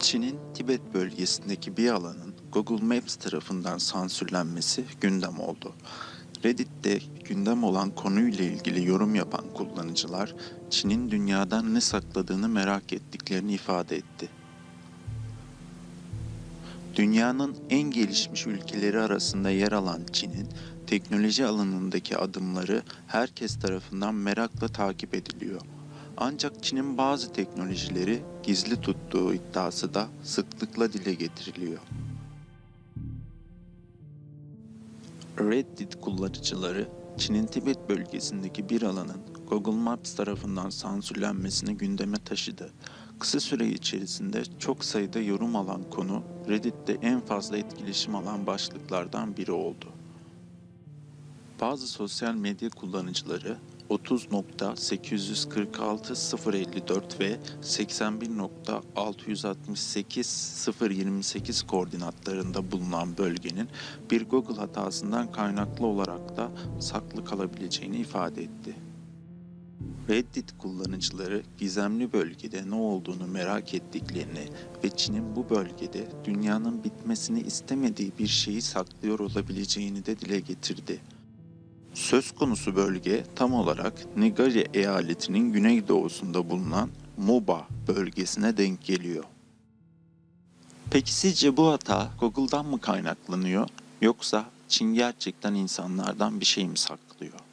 Çin'in Tibet bölgesindeki bir alanın Google Maps tarafından sansürlenmesi gündem oldu. Reddit'te gündem olan konuyla ilgili yorum yapan kullanıcılar Çin'in dünyadan ne sakladığını merak ettiklerini ifade etti. Dünyanın en gelişmiş ülkeleri arasında yer alan Çin'in teknoloji alanındaki adımları herkes tarafından merakla takip ediliyor. Ancak Çin'in bazı teknolojileri gizli tuttuğu iddiası da sıklıkla dile getiriliyor. Reddit kullanıcıları Çin'in Tibet bölgesindeki bir alanın Google Maps tarafından sansürlenmesini gündeme taşıdı. Kısa süre içerisinde çok sayıda yorum alan konu Reddit'te en fazla etkileşim alan başlıklardan biri oldu. Bazı sosyal medya kullanıcıları 30.846.054 ve 81.668.028 koordinatlarında bulunan bölgenin bir Google hatasından kaynaklı olarak da saklı kalabileceğini ifade etti. Reddit kullanıcıları gizemli bölgede ne olduğunu merak ettiklerini ve Çin'in bu bölgede dünyanın bitmesini istemediği bir şeyi saklıyor olabileceğini de dile getirdi. Söz konusu bölge tam olarak Nigari eyaletinin güneydoğusunda bulunan Moba bölgesine denk geliyor. Peki sizce bu hata Google'dan mı kaynaklanıyor yoksa Çin gerçekten insanlardan bir şey mi saklıyor?